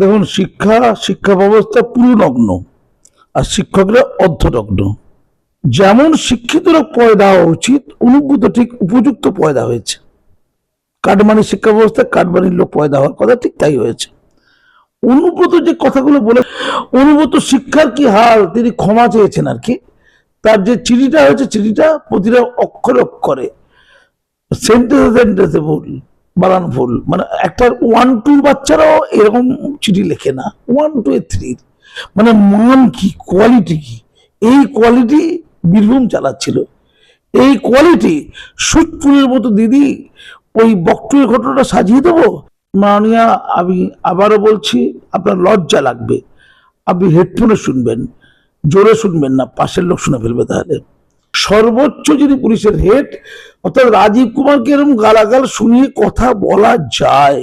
দেখুন, শিক্ষা শিক্ষা ব্যবস্থা পুরো নগ্ন আর শিক্ষকরা অর্ধনগ্ন। যেমন শিক্ষিতরা পয়দা হওয়া উচিত অনুভূত ঠিক উপযুক্ত পয়দা হয়েছে। কাঠমানির শিক্ষা ব্যবস্থা কাঠমানির লোক পয়দা হওয়ার কথা ঠিক তাই হয়েছে। অনুব্রত যে কথাগুলো বলে, অনুব্রত শিক্ষার কি হাল, তিনি ক্ষমা চেয়েছেন আর কি? তার যে চিঠিটা হয়েছে, চিঠিটা প্রতিটা অক্ষরে অক্ষরে সেন্টেন্সে সেন্টেন্সে ভুল বানান ভুল। মানে একটা ওয়ান টু বাচ্চারাও এরকম চিঠি লেখে না। ওয়ান টু এ থ্রি মানে মান কি কোয়ালিটি কি? এই কোয়ালিটি বীরভূম চালাচ্ছিল। এই কোয়ালিটি সুটফুলের মতো দিদি ওই বক্তব্যের ঘটনাটা সাজিয়ে দেবো? মাননীয়া, আমি আবারও বলছি, আপনার লজ্জা লাগবে। আপনি হেডফোনে শুনবেন, জোরে শুনবেন না, পাশের লোক শুনে ফেলবে তাহলে। সর্বোচ্চ যদি পুলিশের হেড, অর্থাৎ রাজীব কুমারকে এরকম গালাগাল শুনিয়ে কথা বলা যায়,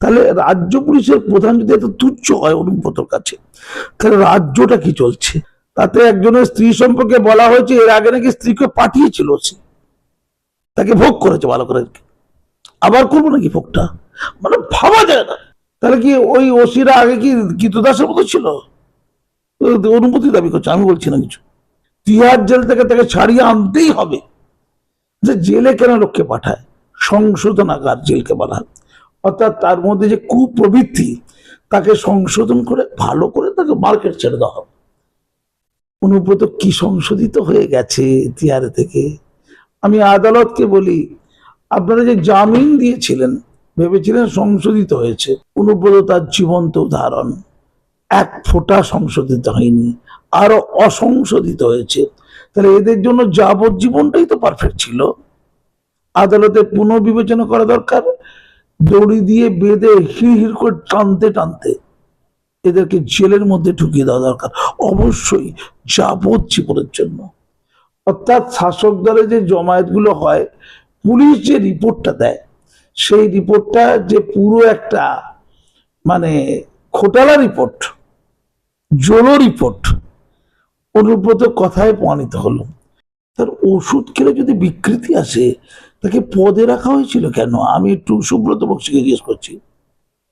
তাহলে রাজ্য পুলিশের প্রধান যদি এত তুচ্ছ হয় অনুব্রতর কাছে, তাহলে রাজ্যটা কি চলছে? তাতে একজনের স্ত্রী সম্পর্কে বলা হয়েছে, এর আগে নাকি স্ত্রীকে পাঠিয়েছিল সে। তাকে ভোগ করেছে ভালো করে। আবার করব নাকি ভোগটা? মানে ভাবা যায় না। তাহলে কি ওই ওসিরা আগে কি গীতদাসের মতো ছিল? অনুমতি দাবি করছে, আমি বলছি না কিছু। তিহার জেল থেকে তাকে ছাড়িয়ে আনতেই হবে। যে জেলে কেন লোককে পাঠায়? সংশোধনাগার জেলকে বলা হয়। অর্থাৎ তার মধ্যে যে কুপ্রবৃত্তি, তাকে সংশোধন করে, ভালো করে তাকে মার্কেট ছেড়ে দেওয়া হবে। অনুব্রত কি সংশোধিত হয়ে গেছে তিহারে থেকে? আমি আদালতকে বলি, আপনারা যে জামিন দিয়েছিলেন, ভেবেছিলেন সংশোধিত হয়েছে। অনুব্রত তার জীবন্ত উদাহরণ। এক ফোঁটা সংশোধিত হয়নি, আরও অসংশোধিত হয়েছে। তাহলে এদের জন্য যাবজ্জীবনটাই তো পারফেক্ট ছিল। আদালতে পুনর্বিবেচনা করা দরকার, দড়ি দিয়ে বেঁধে হিড় করে টানতে টানতে এদেরকে জেলের মধ্যে ঢুকিয়ে দেওয়া দরকার, অবশ্যই যাবজ্জীবনের জন্য। অর্থাৎ শাসক দলে যে জমায়েতগুলো হয়, পুলিশ যে রিপোর্টটা দেয়, সেই রিপোর্টটা যে পুরো একটা মানে খোটালা রিপোর্ট জোলো রিপোর্ট অনুব্রত কথায় প্রমাণিত হলো। তার ওষুধ খেলে যদি বিকৃতি আসে, তাকে পদে রাখা হয়েছিল কেন? আমি একটু সুব্রত বক্সিকে জিজ্ঞেস করছি,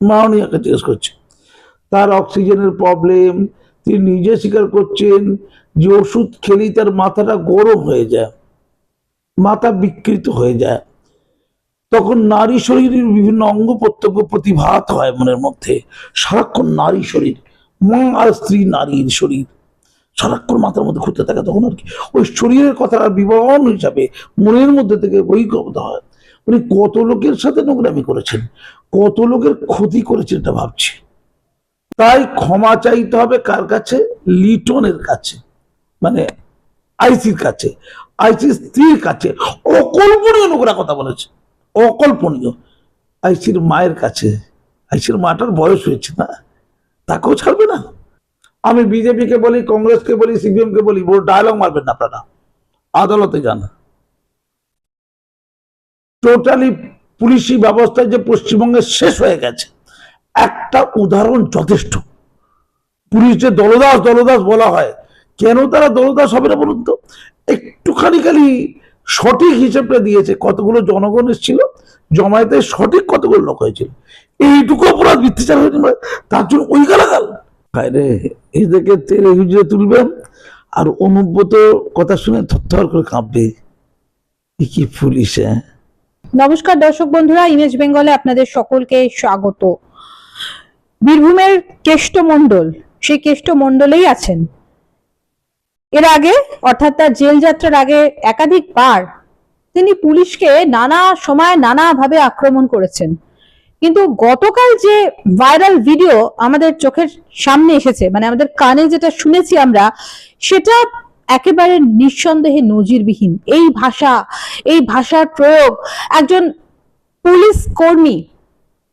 মাননীয়াকে জিজ্ঞেস করছি। তার অক্সিজেনের প্রবলেম তিনি নিজে স্বীকার করছেন যে ওষুধ খেলেই তার মাথাটা গরম হয়ে যায়, মাথা বিকৃত হয়ে যায়। তখন নারী শরীরের বিভিন্ন অঙ্গ প্রত্যঙ্গ প্রতিভাত হয় মনের মধ্যে। সারাক্ষণ নারী শরীর। মা আর স্ত্রী নারীর শরীর। সারাক্ষণ মাথার মধ্যে ঘুরতে থাকে, তখন আর কি? ওই শরীরের কথা বিবরণ হিসাবে মনের মধ্যে থেকে বৈকল্প হয়। উনি কত লোকের সাথে নোংরামি করেছেন, কত লোকের ক্ষতি করেছেন এটা ভাবছি। তাই ক্ষমা চাইতে হবে কার কাছে? লিটনের কাছে মানে আইসির কাছে, আইসির স্ত্রীর কাছে। অকল্পনীয় নোংরা কথা বলেছে, অকল্পনীয়। আইসির মায়ের কাছে, আইসির মাটার বয়স হয়েছে না? তাকেও ছাড়বে না। আমি বিজেপিকে বলি, কংগ্রেসকে বলি সিপিএম কে বলি বড় ডায়লগ মারবেন না আপনারা। আদালতে যান। টোটালি পুলিশি ব্যবস্থা যে পশ্চিমবঙ্গে শেষ হয়ে গেছে, একটা উদাহরণ যথেষ্ট। পুলিশ যে দলদাস দলদাস বলা হয়, কেন তারা দলদাস হবে না বলুন তো? একটুখানি খালি সঠিক হিসেবটা দিয়েছে, কতগুলো জনগণ এসেছিল জমায়েতে সঠিক কতগুলো লোক হয়েছিল? এইটুকু অপরাধ মিথ্যাচার হয়নি মানে তার জন্য ওই গালাগাল। রে এদেরকে তেলে হুজরে তুলবেন আর অনুব্রত কথা শুনে থর করে কাঁপবে। কি পুলিশ হ্যাঁ? নমস্কার দর্শক বন্ধুরা, ইমেজ বেঙ্গলে আপনাদের সকলকে স্বাগত। বীরভূমের কেষ্ট মণ্ডল, সেই কেষ্ট মণ্ডলেই আছেন। এর আগে, অর্থাৎ তার জেল যাত্রার আগে একাধিকবার তিনি পুলিশকে নানা সময় নানাভাবে আক্রমণ করেছেন। কিন্তু গতকাল যে ভাইরাল ভিডিও আমাদের চোখের সামনে এসেছে মানে আমাদের কানে যেটা শুনেছি আমরা, সেটা একেবারে নিঃসন্দেহে নজিরবিহীন। এই ভাষা, এই ভাষার প্রয়োগ একজন পুলিশ কর্মী,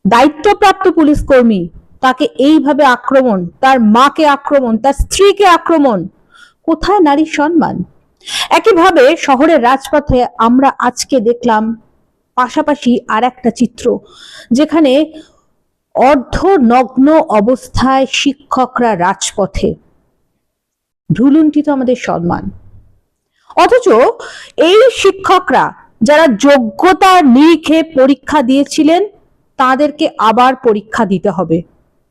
দায়িত্বপ্রাপ্ত পুলিশ কর্মী, তাকে এইভাবে আক্রমণ, তার মাকে আক্রমণ, তার স্ত্রীকে আক্রমণ, কোথায় নারীর সম্মান? একইভাবে শহরের রাজপথে আমরা আজকে দেখলাম পাশাপাশি আর একটা চিত্র, যেখানে অর্ধ নগ্ন অবস্থায় শিক্ষকরা রাজপথে। ভ্রুলুণ্ঠিত আমাদের সম্মান। অথচ এই শিক্ষকরা যারা যোগ্যতার নিরিখে পরীক্ষা দিয়েছিলেন, তাদেরকে আবার পরীক্ষা দিতে হবে।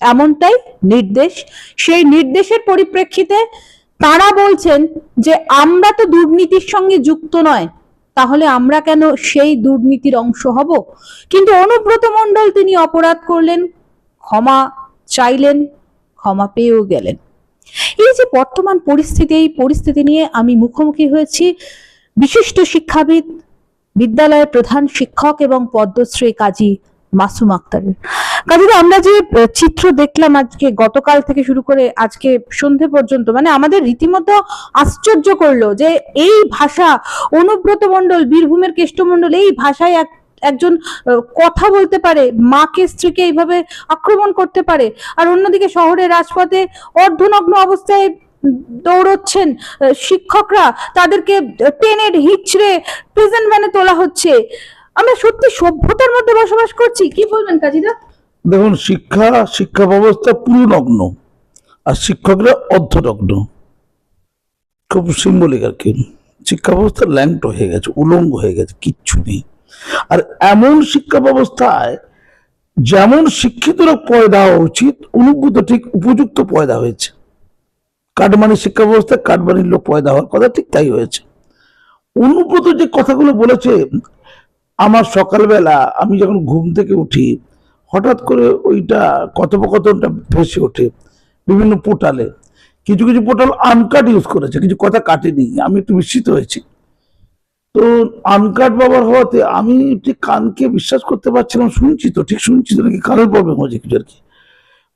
এমনটাই নির্দেশ। সেই নির্দেশের পরিপ্রেক্ষিতে তারা বলছেন যে আমরা তো দুর্নীতির সঙ্গে যুক্ত নয়, তাহলে আমরা কেন সেই দুর্নীতির অংশ হব? কিন্তু অনুব্রত মণ্ডল তিনি অপরাধ করলেন, ক্ষমা চাইলেন, ক্ষমা পেয়েও গেলেন। এই যে বর্তমান পরিস্থিতি, এই পরিস্থিতি নিয়ে আমি মুখোমুখি হয়েছি। বিশিষ্ট শিক্ষাবিদ, বিদ্যালয়ের প্রধান শিক্ষক এবং পদ্মশ্রী কাজী মাসুম আক্তারের। কাজী আমরা যে চিত্র দেখলাম আজকে, গতকাল থেকে শুরু করে আজকে সন্ধে পর্যন্ত মানে আমাদের রীতিমতো আশ্চর্য করল যে এই ভাষা, অনুব্রত মণ্ডল, বীরভূমের কেষ্টমণ্ডল এই ভাষায় এক, একজন কথা বলতে পারে, মাকে, স্ত্রীকে এইভাবে আক্রমণ করতে পারে, আর অন্যদিকে শহরে, রাজপথে অর্ধনগ্ন অবস্থায় দৌড়চ্ছেন শিক্ষকরা, তাদেরকে টেনে হিচড়ে প্রেজেন্ট ভ্যানে তোলা হচ্ছে। আমরা সত্যি সভ্যতার মধ্যে বসবাস করছি? কি বলবেন কাজীদা? দেখুন, শিক্ষা শিক্ষা ব্যবস্থা পুরো নগ্ন আর শিক্ষকরা অর্ধনগ্ন। খুব সিম্বলিক আর কি। শিক্ষা ব্যবস্থা ল্যাংট হয়ে গেছে, উলঙ্গ হয়ে গেছে, কিচ্ছু নেই। আর এমন শিক্ষা ব্যবস্থায় যেমন শিক্ষিত লোক পয়দা হওয়া উচিত, অনুভূত ঠিক উপযুক্ত পয়দা হয়েছে। কাঠমানি শিক্ষা ব্যবস্থায় কাঠমানির লোক পয়দা হওয়ার কথা ঠিক তাই হয়েছে। অনুব্রত যে কথাগুলো বলেছে আমার সকালবেলা আমি যখন ঘুম থেকে উঠি, হঠাৎ করে ওইটা কথোপকথনটা ভেসে ওঠে বিভিন্ন পোর্টালে। কিছু কিছু পোর্টাল আনকাট ইউজ করেছে, কিছু কথা কাটেনি, আমি একটু বিস্মিত হয়েছি। তো আনকাট ব্যবহার হওয়াতে আমি ঠিক কানকে বিশ্বাস করতে পারছিলাম, শুনছি তো, ঠিক শুনছি তো, নাকি কানের প্রবলেম হয়েছে কিছু আর কি?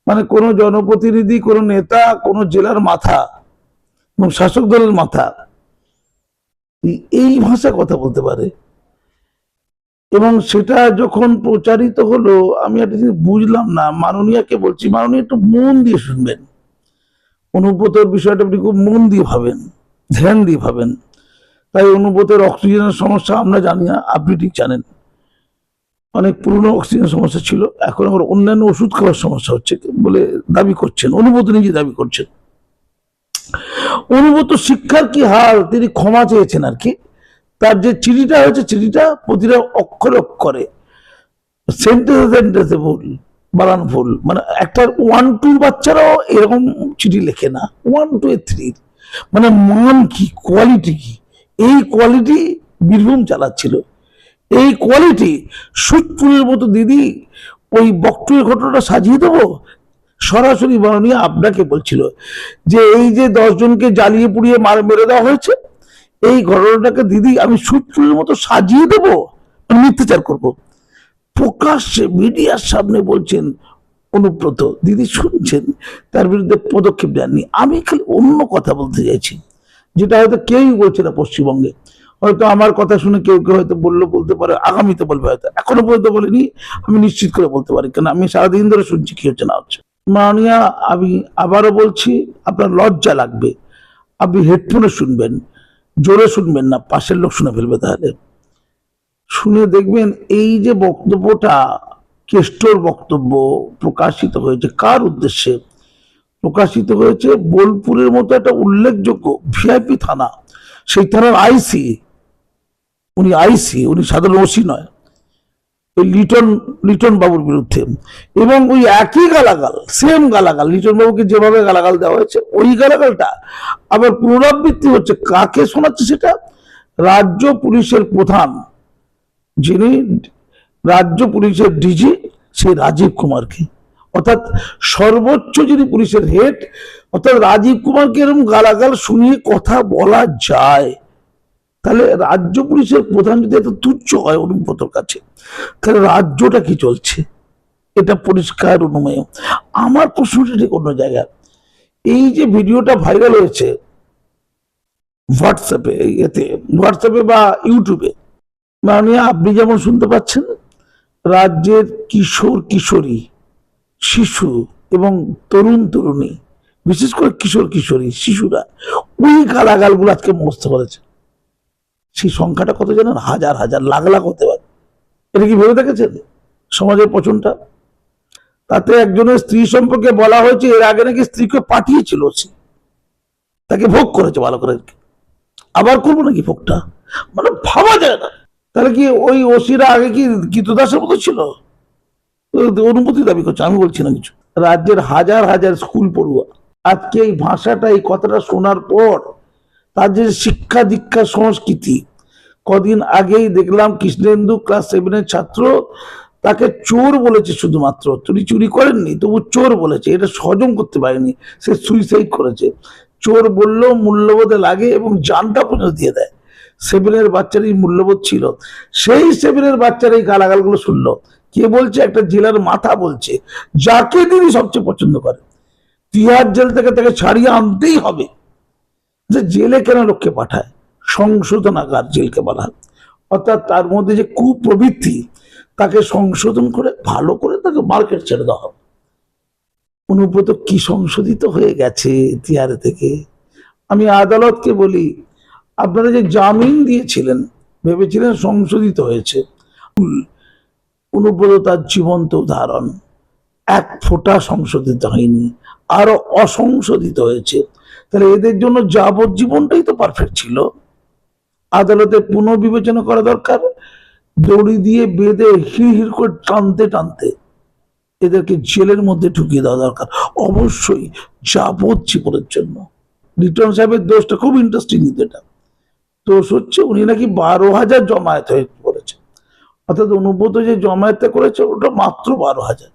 মানে কোনো জনপ্রতিনিধি, কোনো নেতা, কোনো জেলার মাথা এবং শাসক দলের মাথা, এই- ভাষায় কথা বলতে পারে। এবং সেটা যখন প্রচারিত হলো, আমি একটা জিনিস বুঝলাম না। মাননীয়াকে বলছি, মাননীয় একটু মন দিয়ে শুনবেন। অনুব্রতর বিষয়টা আপনি খুব মন দিয়ে ভাবেন, ধ্যান দিয়ে ভাবেন। তাই অনুব্রতের অক্সিজেনের সমস্যা আমরা জানি না, আপনি ঠিক জানেন। অনেক পুরনো অক্সিজেন সমস্যা ছিল, এখন আবার অন্যান্য ওষুধ খাওয়ার সমস্যা হচ্ছে বলে দাবি করছেন। অনুব্রত নিজে দাবি করছেন। অনুব্রত শিক্ষার কি হাল তিনি ক্ষমা চেয়েছেন আর কি। তার যে চিঠিটা হয়েছে, চিঠিটা প্রতিটা অক্ষরে অক্ষরে। সেন্টেন্সে সেন্টেন্সে ভুল বানান ভুল। মানে একটা ওয়ান টু বাচ্চারাও এরকম চিঠি লেখে না। ওয়ান টু এ থ্রি মানে মান কি কোয়ালিটি কি? এই কোয়ালিটি বীরভূম চালাচ্ছিল। এই কোয়ালিটি সুটফুলের মতো দিদি ওই বক্তব্যের ঘটনাটা সাজিয়ে দেবো? সরাসরি মাননীয় আপনাকে বলছিল যে, এই যে দশজনকে জ্বালিয়ে পুড়িয়ে মার মেরে দেওয়া হয়েছে এই ঘটনাটাকে দিদি আমি সুটফুলের মতো সাজিয়ে দেবো মিথ্যাচার করব। প্রকাশ্যে মিডিয়ার সামনে বলছেন অনুব্রত। দিদি শুনছেন, তার বিরুদ্ধে পদক্ষেপ নেননি। আমি খালি অন্য কথা বলতে চাইছি, যেটা হয়তো কেউই বলছে না পশ্চিমবঙ্গে। হয়তো আমার কথা শুনে কেউ কেউ হয়তো বলল, বলতে পারে, আগামীতে বলবে হয়তো। এখনও পর্যন্ত বলিনি, আমি নিশ্চিত করে বলতে পারি কেন আমি সারাদিন ধরে শুনছি কি হচ্ছে না হচ্ছে। মানিয়া আমি আবারও বলছি, আপনার লজ্জা লাগবে। আপনি হেডফোনে শুনবেন জোরে শুনবেন না, পাশের লোক শুনে ফেলবে তাহলে। শুনে দেখবেন এই যে বক্তব্যটা, কেষ্টর বক্তব্য প্রকাশিত হয়েছে। কার উদ্দেশ্যে? প্রকাশিত হয়েছে বোলপুরের মতো একটা উল্লেখযোগ্য ভিআইপি থানা। সেই থানার আইসি উনি আইসি উনি সাধারণ ওসি নয়। ওই লিটন লিটন বাবুর বিরুদ্ধে। এবং ওই একই গালাগাল সেম গালাগাল, লিটন বাবুকে যেভাবে গালাগাল দেওয়া হয়েছে, ওই গালাগালটা আবার পুনরাবৃত্তি হচ্ছে, কাকে শোনাচ্ছে সেটা? রাজ্য পুলিশের প্রধান, যিনি রাজ্য পুলিশের ডিজি, সেই রাজীব কুমারকে। অর্থাৎ সর্বোচ্চ যিনি পুলিশের হেড, অর্থাৎ রাজীব কুমারকে এরকম গালাগাল শুনিয়ে কথা বলা যায়। তাহলে রাজ্য পুলিশের প্রধান যদি এত তুচ্ছ হয় অনুব্রতর কাছে, তাহলে রাজ্যটা কি চলছে? এটা পরিষ্কার অনুমেয়। আমার প্রশ্নটা ঠিক অন্য জায়গায়। এই যে ভিডিওটা ভাইরাল হয়েছে হোয়াটসঅ্যাপে এতে হোয়াটসঅ্যাপে বা ইউটিউবে মানে আপনি যেমন শুনতে পাচ্ছেন, রাজ্যের কিশোর, কিশোরী, শিশু এবং তরুণ, তরুণী, বিশেষ করে কিশোর, কিশোরী, শিশুরা, ওই গালাগালগুলো আজকে মুখস্থ করেছে। সেই সংখ্যাটা কত জানেন? হাজার হাজার, লাখ লাখ হতে পারে। এটা কি ভেবে দেখেছেন? সমাজের পচনটা? তাতে একজনের স্ত্রী সম্পর্কে বলা হয়েছে, এর আগে নাকি স্ত্রীকে পাঠিয়েছিল সে। তাকে ভোগ করেছে ভালো করে। আবার করব নাকি ভোগটা? মানে ভাবা যায় না। তাহলে কি ওই ওসিরা আগে কি গীতদাসের মতো ছিল? অনুমতি দাবি করছে, আমি বলছি না কিছু। রাজ্যের হাজার হাজার স্কুল পড়ুয়া। আজকে এই ভাষাটা, এই কথাটা শোনার পর যে শিক্ষা দীক্ষা সংস্কৃতি, কদিন আগেই দেখলাম কৃষ্ণেন্দু ক্লাস সেভেনের ছাত্র তাকে চোর বলেছে শুধুমাত্র। তিনি চুরি করেননি, তবু চোর বলেছে। এটা সহজম করতে পারেনি, সে সুইসাইড করেছে। চোর বললেও মূল্যবোধে লাগে এবং জানটা পর্যন্ত দিয়ে দেয়। সেভেনের বাচ্চারই মূল্যবোধ ছিল। সেই সেভেনের বাচ্চার এই গালাগালগুলো শুনলো। কে বলছে? একটা জেলার মাথা বলছে। যাকে তিনি সবচেয়ে পছন্দ করে। তিহার জেল থেকে তাকে ছাড়িয়ে আনতেই হবে। যে জেলে কেন লোককে পাঠায়? সংশোধনাগার জেলকে বলা হয়। অর্থাৎ তার মধ্যে যে কুপ্রবৃত্তি, তাকে সংশোধন করে, ভালো করে তাকে মার্কেট ছেড়ে দেওয়া হবে। অনুব্রত কি সংশোধিত হয়ে গেছে তিহারে থেকে? আমি আদালতকে বলি, আপনারা যে জামিন দিয়েছিলেন, ভেবেছিলেন সংশোধিত হয়েছে অনুব্রত তার জীবন্ত উদাহরণ, এক ফোঁটা সংশোধিত হয়নি, আরও অসংশোধিত হয়েছে। তাহলে এদের জন্য যাবজ্জীবনটাই তো পারফেক্ট ছিল। আদালতে পুনর্বিবেচনা করা দরকার, দড়ি দিয়ে বেঁধে হিড় হিড় করে টানতে টানতে এদেরকে জেলের মধ্যে ঢুকিয়ে দেওয়া দরকার। অবশ্যই যাবজ্জীবনের জন্য। রিটার্ন সাহেবের দোষটা খুব ইন্টারেস্টিং কিন্তু এটা। দোষ হচ্ছে উনি নাকি বারো হাজার জমায়েত হয়ে করেছে অর্থাৎ অনুব্রত যে জমায়েতটা করেছে ওটা মাত্র বারো হাজার।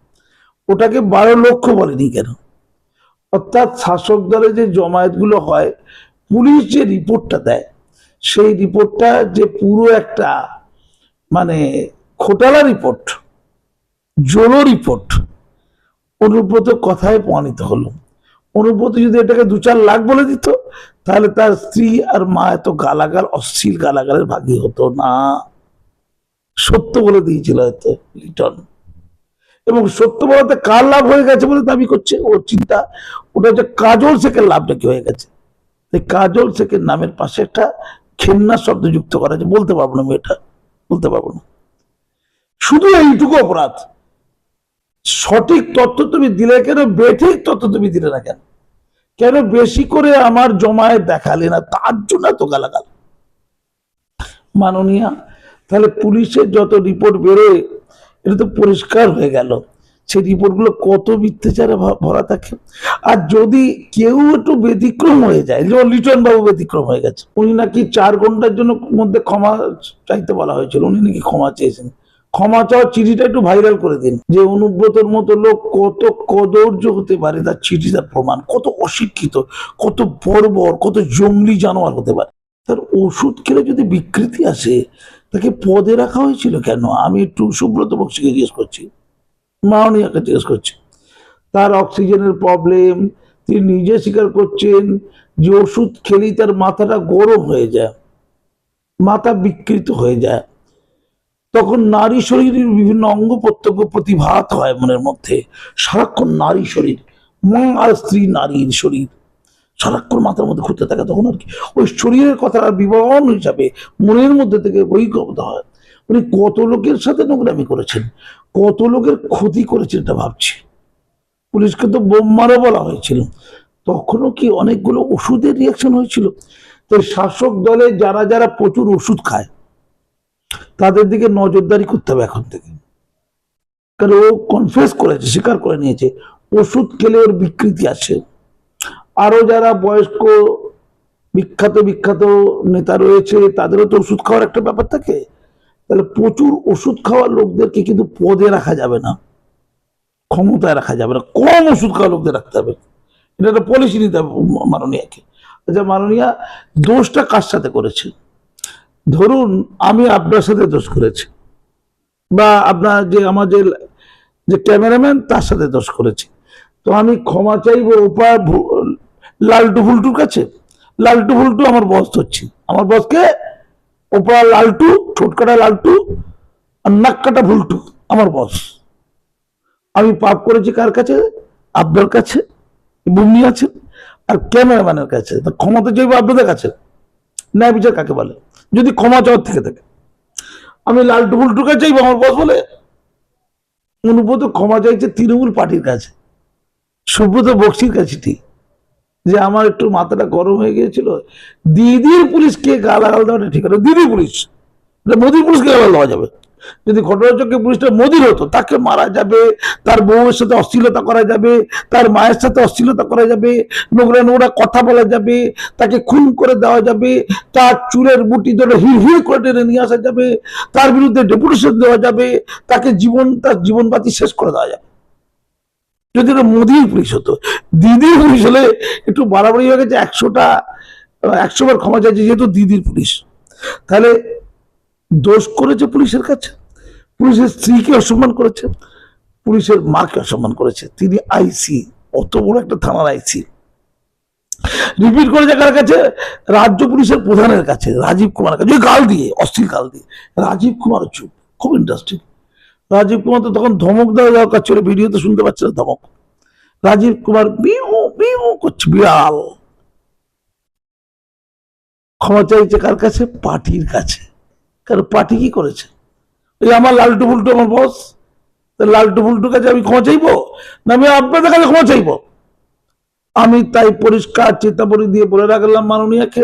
ওটাকে বারো লক্ষ বলেনি কেন? অর্থাৎ শাসক দলে যে জমায়েতগুলো হয়, পুলিশ যে রিপোর্টটা দেয়, সেই রিপোর্টটা যে পুরো একটা মানে খোটালা রিপোর্ট জোলো রিপোর্ট, অনুব্রত কথায় প্রমাণিত হলো। অনুব্রত যদি এটাকে দু চার লাখ বলে দিত, তাহলে তার স্ত্রী আর মা এত গালাগাল, অশ্লীল গালাগালের ভাগী হতো না। সত্য বলে দিয়েছিল হয়তো লিটন। এবং সত্য বলাতে কার লাভ হয়ে গেছে বলে দাবি করছে? ওর চিন্তা, ওটা হচ্ছে কাজল শেখের লাভটা কি হয়ে গেছে? কাজল শেখের নামের পাশে একটা খেন্না শব্দ যুক্ত করা আছে। বলতে পারব না মেয়েটা, বলতে পারব না। শুধু এইটুকু অপরাধ। সঠিক তথ্য তুমি দিলে কেন? বেঠিক তথ্য তুমি দিলে না কেন? কেন বেশি করে আমার জমায়েত দেখালে না? তার জন্য তো গালাগাল। মাননীয়া, তাহলে পুলিশের যত রিপোর্ট বেরোয় এটা তো পরিষ্কার হয়ে গেল। সেই রিপোর্টগুলো কত মিথ্যাচারে ভরা থাকে। আর যদি কেউ একটু ব্যতিক্রম হয়ে যায় যেমন লিটন বাবু ব্যতিক্রম হয়ে গেছে। উনি নাকি চার ঘণ্টার জন্য মধ্যে ক্ষমা চাইতে বলা হয়েছিল। উনি নাকি ক্ষমা চেয়েছেন। ক্ষমা চাওয়ার চিঠিটা একটু ভাইরাল করে দিন। যে অনুব্রতর মতো লোক কত কদর্য হতে পারে, তার চিঠি, তার প্রমাণ। কত অশিক্ষিত, কত বর্বর, কত জঙ্গলি জানোয়ার হতে পারে। তার ওষুধ খেলে যদি বিকৃতি আসে তাকে পদে রাখা হয়েছিল কেন? আমি একটু সুব্রত বক্সিকে জিজ্ঞেস করছি। মাওনিয়াকে জিজ্ঞেস করছি। তার অক্সিজেনের প্রবলেম তিনি নিজে স্বীকার করছেন যে ওষুধ খেলেই তার মাথাটা গরম হয়ে যায়, মাথা বিকৃত হয়ে যায়। তখন নারী শরীরের বিভিন্ন অঙ্গ প্রত্যঙ্গ প্রতিভাত হয় মনের মধ্যে। সারাক্ষণ নারী শরীর, মা আর স্ত্রী নারীর শরীর। সারাক্ষণ মাথার মধ্যে ঘুরতে থাকে, তখন আর কি ওই শরীরের কথা বিবরণ হিসাবে মনের মধ্যে থেকে বৈকবতা হয়। উনি কত লোকের সাথে নোংরামি করেছেন, কত লোকের ক্ষতি করেছেন এটা ভাবছি। পুলিশকে তো বোম্মারও বলা হয়েছিল। তখনও কি অনেকগুলো ওষুধের রিয়াকশন হয়েছিল? তো শাসক দলে যারা যারা প্রচুর ওষুধ খায়, তাদের দিকে নজরদারি করতে হবে এখন থেকে। কারণ ও কনফেস করেছে, স্বীকার করে নিয়েছে, ওষুধ খেলে ওর বিকৃতি আছে আরও যারা বয়স্ক, বিখ্যাত বিখ্যাত নেতা রয়েছে, তাদেরও তো ওষুধ খাওয়ার একটা ব্যাপার থাকে। তাহলে প্রচুর ওষুধ খাওয়া লোকদেরকে কিন্তু পদে রাখা যাবে না। ক্ষমতায় রাখা যাবে না। কম ওষুধ খাওয়া লোকদের রাখতে হবে। এটা একটা পলিসি নিতে হবে মাননীয়াকে। আচ্ছা মাননীয়া, দোষটা কার সাথে করেছে? ধরুন, আমি আপনার সাথে দোষ করেছি। বা আপনার যে, আমার যে যে ক্যামেরাম্যান, তার সাথে দোষ করেছি। তো আমি ক্ষমা চাইব ভু- লালটু ফুলটুর কাছে? লালটু ফুলটু আমার বস হচ্ছে। আমার বসকে ওপা লালটু ঠোঁটকাটা লালটু আর নাক কাটা ভুলটু আমার বস আমি পাপ করেছি কার কাছে? আপনার কাছে বুমনি আছেন আর ক্যামেরাম্যানের কাছে। তা ক্ষমা তো চাইব আপনাদের কাছে। ন্যায় বিচার কাকে বলে? যদি ক্ষমা চাওয়ার থেকে থাকে। আমি লালটু ফুলটুর কাছে চাইব আমার বস বলে? অনুব্রত ক্ষমা চাইছে তৃণমূল পার্টির কাছে। সুব্রত বক্সির কাছে ঠিক। যে আমার একটু মাথাটা গরম হয়ে গিয়েছিল, দিদির পুলিশকে গালাগাল দেওয়াটা ঠিক আছে? দিদি পুলিশ। এটা মোদী পুলিশকে গালাগাল দেওয়া যাবে? যদি ঘটনাচক্রে পুলিশটা মোদির হতো, তাকে মারা যাবে, তার বউয়ের সাথে অশ্লীলতা করা যাবে, তার মায়ের সাথে অশ্লীলতা করা যাবে, নোংরা নোংরা কথা বলা যাবে, তাকে খুন করে দেওয়া যাবে, তার চুলের বুটি ধরে হির করে টেনে নিয়ে আসা যাবে, তার বিরুদ্ধে ডেপুটেশন দেওয়া যাবে, তাকে জীবন, তার জীবনবাতি শেষ করে দেওয়া যাবে। যদি এটা মোদির পুলিশ হতো, দিদির পুলিশ হলে একটু বাড়াবাড়ি হয়ে গেছে, একশোটা একশো বার ক্ষমা চাইছে যেহেতু দিদির পুলিশ। তাহলে দোষ করেছে পুলিশের কাছে, পুলিশের স্ত্রীকে অসম্মান করেছে, পুলিশের মাকে অসম্মান করেছে। তিনি আইসি, অত বড় একটা থানার আইসি। রিপিট করেছে কার কাছে? রাজ্য পুলিশের প্রধানের কাছে, রাজীব কুমারের কাছে। গাল দিয়ে অস্থির গাল দিয়ে। রাজীব কুমার চুপ, খুব ইন্টারেস্টিং রাজীব কুমার তো তখন ধমক দেওয়া কাজ ছিল ভিডিওতে শুনতে পাচ্ছে না, ধমক। রাজীব কুমার বিউ বিউ করছে বিড়াল। ক্ষমা চাইছে কার কাছে? পার্টির কাছে। কারণ পার্টি কি করেছে? ওই আমার লালটু ফুলটু আমার বস লালটু ফুলটুর কাছে আমি ক্ষমা চাইব? না, আমি আপনাদের কাছে ক্ষমা চাইব? আমি তাই পরিষ্কার চেতাবলী দিয়ে বলে রাখলাম মাননীয়াকে।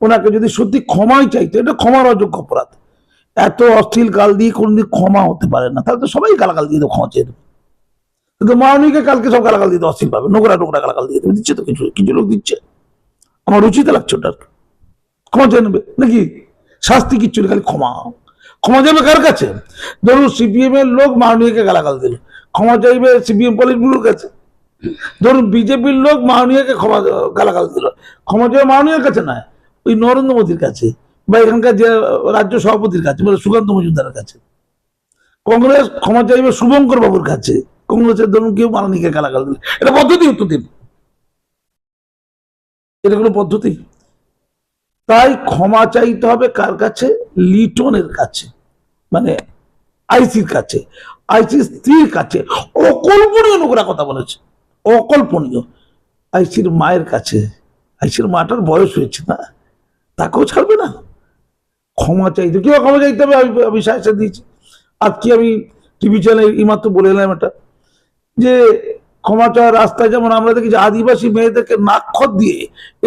ওনাকে যদি সত্যি ক্ষমাই চাইতো, এটা ক্ষমার অযোগ্য অপরাধ। এত অশ্লীল গাল দিয়ে কোনদিন ক্ষমা হতে পারে না। তাহলে তো সবাই গালাগাল দিয়ে দেবো, ক্ষমা চেয়ে দেবে। কিন্তু মাননীয়কে কালকে সব গালাগাল দিতে অশ্লীল পাবে নোংরা নোংরা গালাগাল দিয়ে দেবে। দিচ্ছে তো কিছু কিছু লোক দিচ্ছে। আমার রুচিতে লাগছে ওটার ক্ষমা চেয়ে নেবে। নাকি? শাস্তি কিচ্ছু খালি ক্ষমা। ক্ষমা যাবে কার কাছে? ধরুন সিপিএম এর লোক মাননীয়কে গালাগাল দিল। ক্ষমা চাইবে সিপিএম পলিট ব্যুরোর কাছে। ধরুন বিজেপির লোক মাননীয়কে ক্ষমা, গালাগাল দিল। ক্ষমা চাইবে মাননীয়ের কাছে নয়, ওই নরেন্দ্র মোদীর কাছে। বা এখানকার যে রাজ্য সভাপতির কাছে মানে সুকান্ত মজুমদারের কাছে। কংগ্রেস ক্ষমা চাইবে শুভঙ্কর বাবুর কাছে। কংগ্রেসের ধরুন কেউ মাননীয়কে গালাগাল দিল এটা পদ্ধতি উত্তর দিন। এটা কোনো পদ্ধতি? তাই ক্ষমা চাইতে হবে কার কাছে? লিটনের কাছে। মানে আইসির কাছে। আইসির স্ত্রীর কাছে। অকল্পনীয় নোংরা কথা বলেছে। অকল্পনীয়। আইসির মায়ের কাছে। আইসির মাটার বয়স হয়েছে না? তাকেও ছাড়বে না? ক্ষমা চাইতে কেউ ক্ষমা চাইতে হবে? আমি আমি সাহায্য দিয়েছি। আজকে আমি টিভি চ্যানেল এইমাত্র বলে এলাম এটা, যে ক্ষমা চাওয়ার রাস্তায় যেমন আমরা দেখি যে আদিবাসী মেয়েদেরকে নাক্ষর দিয়ে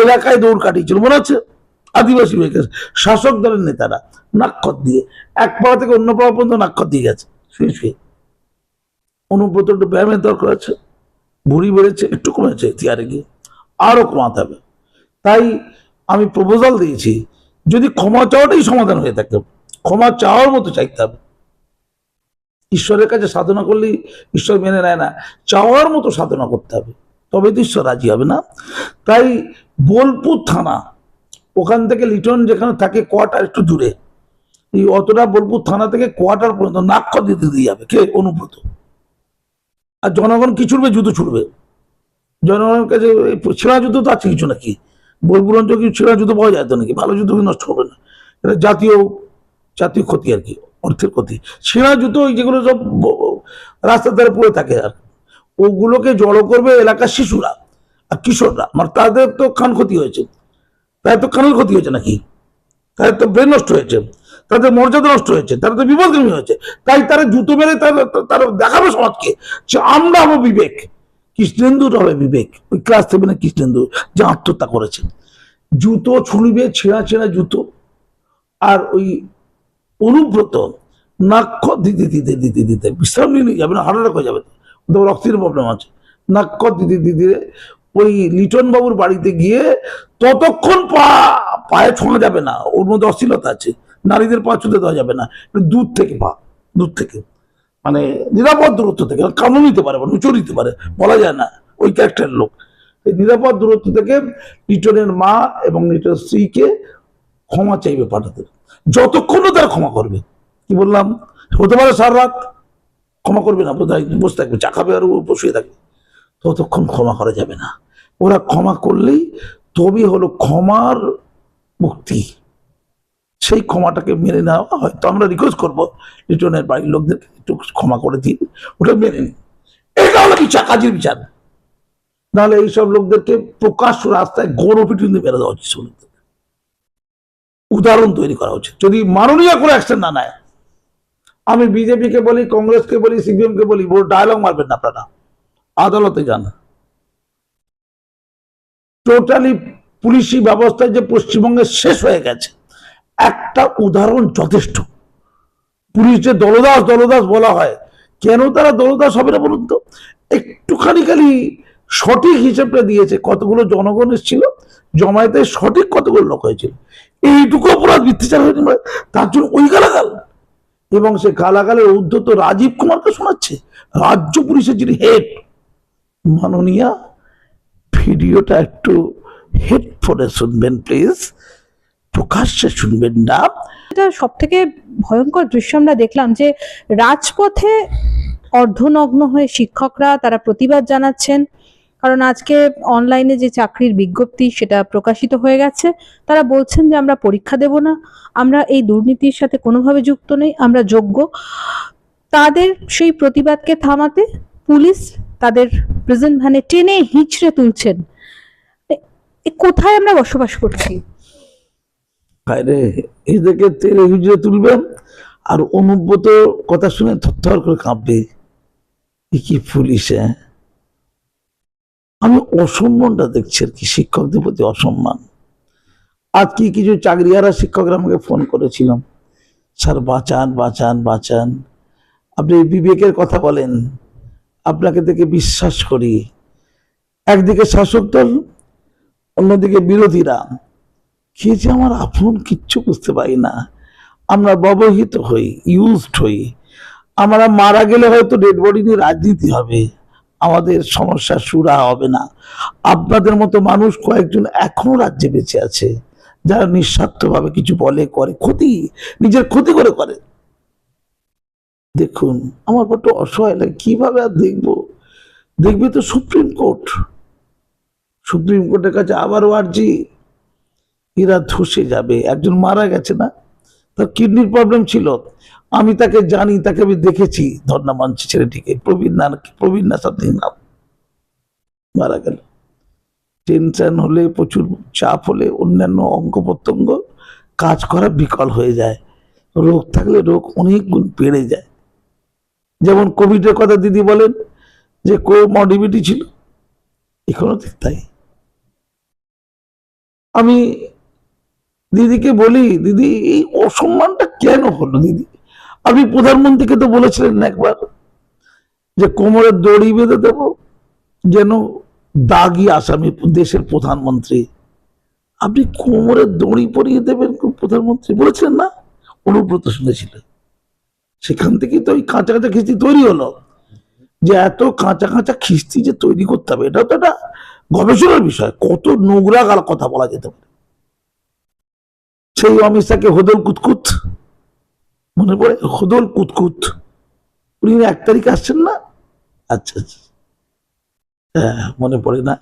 এলাকায় দৌড় কাটিয়েছিল, মনে আছে? আদিবাসী মেয়েকে, শাসক দলের নেতারা নাক্ষর দিয়ে, এক পাড়া থেকে অন্য পাড়া পর্যন্ত নাক্ষর দিয়ে গেছে, শুয়ে শুয়ে। অনুব্রত একটু ব্যায়ামের দরকার আছে, ভুড়ি বেড়েছে, একটু কমেছে তিয়ারে গিয়ে, আরও কমাতে হবে। তাই আমি প্রপোজাল দিয়েছি যদি ক্ষমা চাওয়াটাই সমাধান হয়ে থাকে, ক্ষমা চাওয়ার মতো চাইতে হবে। ঈশ্বরের কাছে সাধনা করলেই ঈশ্বর মেনে নেয় না, চাওয়ার মতো সাধনা করতে হবে। তবে তো ঈশ্বর রাজি হবে না। তাই বোলপুর থানা, ওখান থেকে লিটন যেখানে থাকে কোয়ার্টার একটু দূরে, এই অতটা বোলপুর থানা থেকে কোয়ার্টার পর্যন্ত নাক্ষ দিতে দিয়ে যাবে কে? অনুব্রত। আর জনগণ কি ছুটবে? জুতো ছুটবে। জনগণের কাছে ছেঁড়া জুতো তো আছে কিছু নাকি? বোলপুর অঞ্চল কিছু ছেঁড়া জুতো পাওয়া তো নাকি? ভালো জুতো কি নষ্ট হবে না। এটা জাতীয় জাতীয় ক্ষতি আর কি, অর্থের ক্ষতি। ছেঁড়া জুতো যেগুলো সব রাস্তার ধারে পড়ে থাকে আর। ওগুলোকে জড়ো করবে এলাকার শিশুরা আর কিশোররা। মানে তাদের তো খান ক্ষতি হয়েছে। তাদের তো কানের ক্ষতি হয়েছে নাকি? তাদের তো ব্রেন নষ্ট হয়েছে। তাদের মর্যাদা নষ্ট হয়েছে। তারা তো বিপদগামী হয়েছে। তাই তারা জুতো মেরে তারা তারা দেখাবে সমাজকে যে আমরা হব বিবেক। কৃষ্ণেন্দুর হবে বিবেক। ওই ক্লাস সেভেনে কৃষ্ণেন্দু যে আত্মহত্যা করেছে জুতো ছুঁড়বে ছেঁড়া ছেঁড়া জুতো আর ওই অনুব্রত নাক্ষ দিতে দিতে দিতে দিতে বিশ্রাম নিয়ে যাবে না হার্ট হয়ে যাবে। তো রক্তের প্রবলেম আছে। নাক্ষ দিতে দিতে ওই লিটন বাবুর বাড়িতে গিয়ে ততক্ষণ পা, পায়ে ছোঁয়া যাবে না। ওর মধ্যে অশ্লীলতা আছে। নারীদের পা ছুঁতে দেওয়া যাবে না। দূর থেকে পা, দূর থেকে। মানে নিরাপদ দূরত্ব থেকে কামড় নিতে পারে বা নুচো নিতে পারে, বলা যায় না, ওই ক্যারেক্টারের লোক। এই নিরাপদ দূরত্ব থেকে লিটনের মা এবং লিটনের স্ত্রীকে ক্ষমা চাইবে পাঠাতে। যতক্ষণ তারা ক্ষমা করবে। কি বললাম? হতে পারে সারা রাত ক্ষমা করবে না বসে থাকবে, চা খাবে আর বসিয়ে থাকবে। ততক্ষণ ক্ষমা করা যাবে না। ওরা ক্ষমা করলেই তবে হলো ক্ষমার মুক্তি। সেই ক্ষমাটাকে মেনে নেওয়া হয়তো আমরা রিকোয়েস্ট করব লিটনের বাড়ির লোকদেরকে একটু ক্ষমা করে দিন। ওটা মেনে নিন। এটা হলো বিচার কাজের বিচার। নাহলে এইসব লোকদেরকে প্রকাশ্য রাস্তায় গৌরব পিটুনি মেরে দেওয়া উচিত। উদাহরণ তৈরি করা উচিত যদি মাননীয় কোনো অ্যাকশন না নেয়, আমি বিজেপিকে বলি, কংগ্রেসকে বলি সিপিএম কে বলি, বড় ডায়লগ মারবেন না আপনারা। আদালতে যান। টোটালি পুলিশি ব্যবস্থা যে পশ্চিমবঙ্গে শেষ হয়ে গেছে একটা উদাহরণ যথেষ্ট। পুলিশ যে দলদাস দলদাস বলা হয়, কেন তারা দলদাস হবে না বলুন তো? একটুখানি খালি সঠিক হিসেবটা দিয়েছে, কতগুলো জনগণ এসেছিল, জমায়েতে সঠিক কতগুলো লোক হয়েছিল। এইটুকু অপরাধ মিথ্যাচার হয়নি মানে তার জন্য ওই গালাগাল। এবং সে গালাগালের উদ্ধত রাজীব কুমারকে শোনাচ্ছে, রাজ্য পুলিশের যিনি হেড মাননীয়া, ভিডিওটা একটু হেডফোনে শুনবেন প্লিজ প্রকাশ্যে শুনবেন না। এটা সব থেকে ভয়ঙ্কর দৃশ্য আমরা দেখলাম যে রাজপথে অর্ধনগ্ন হয়ে শিক্ষকরা তারা প্রতিবাদ জানাচ্ছেন। কারণ আজকে অনলাইনে যে চাকরির বিজ্ঞপ্তি সেটা প্রকাশিত হয়ে গেছে। তারা বলছেন যে আমরা পরীক্ষা দেব না, আমরা এই দুর্নীতির সাথে কোনোভাবে যুক্ত নেই, আমরা যোগ্য। তাদের সেই প্রতিবাদকে থামাতে পুলিশ তাদের প্রেজেন্ট ভ্যানে টেনে হিঁচড়ে তুলছেন। কোথায় আমরা বসবাস করছি? বাইরে এদেরকে তেলে হুজরে তুলবেন, আর অনুব্রত কথা শুনে থরথর করে কাঁপবে। কি পুলিশ হ্যাঁ? আমি অসম্মানটা দেখছি আর কি, শিক্ষকদের প্রতি অসম্মান। আর কি কিছু চাকরিহারা শিক্ষকরা আমাকে ফোন করেছিলাম। স্যার, বাঁচান বাঁচান বাঁচান। আপনি বিবেকের কথা বলেন, আপনাকে দেখে বিশ্বাস করি। একদিকে শাসক দল অন্যদিকে বিরোধীরা। কে যে আমার আপন কিচ্ছু বুঝতে পারি না। আমরা ব্যবহৃত হই ইউজড হই। আমরা মারা গেলে হয়তো ডেড বডি নিয়ে রাজনীতি হবে। আমাদের সমস্যা সুরা হবে না। আপনাদের মতো মানুষ কয়েকজন এখনও রাজ্যে বেঁচে আছে। যারা নিঃস্বার্থভাবে কিছু বলে, করে, ক্ষতি, নিজের ক্ষতি করে করে। দেখুন, আমার বড্ড অসহায় লাগে, কীভাবে আর দেখব? দেখবে তো সুপ্রিম কোর্ট। সুপ্রিম কোর্টের কাছে আবারও আর্জি। এরা ধসে যাবে, একজন মারা গেছে না? তার কিডনির প্রবলেম ছিল। আমি তাকে জানি, তাকে আমি দেখেছি। ধর্ণা মানছি ছেলেটিকে, প্রবীণ না প্রবীণ না সাথে নাম মারা গেল। টেনশন হলে, প্রচুর চাপ হলে, অন্যান্য অঙ্গ প্রত্যঙ্গ কাজ করা বিকল হয়ে যায়। রোগ থাকলে রোগ অনেক গুণ বেড়ে যায়। যেমন কোভিডের কথা দিদি বলেন যে কো মডিবিটি ছিল। এখনও ঠিক তাই। আমি দিদিকে বলি, দিদি, এই অসম্মানটা কেন হলো দিদি? আপনি প্রধানমন্ত্রীকে তো বলেছিলেন একবার যে কোমরের দড়ি বেঁধে দেব যেন দাগি আসামি দেশের প্রধানমন্ত্রী। আপনি কোমরের দড়ি পরিয়ে দেবেন প্রধানমন্ত্রী? বলেছিলেন না? অনুব্রত শুনেছিলেন। সেখান থেকে তো ওই কাঁচা কাঁচা খিস্তি তৈরি হলো। যে এত কাঁচা কাঁচা খিস্তি যে তৈরি করতে হবে এটা তো একটা গবেষণার বিষয়। কত নোংরা কথা বলা যেতে পারে। সেই অমিত শাহকে হোদল কুতকুত? মনে পড়ে? হোদল কুতকুত। উনি এক তারিখ আসছেন না? আচ্ছা আচ্ছা। হ্যাঁ মনে পড়ে না।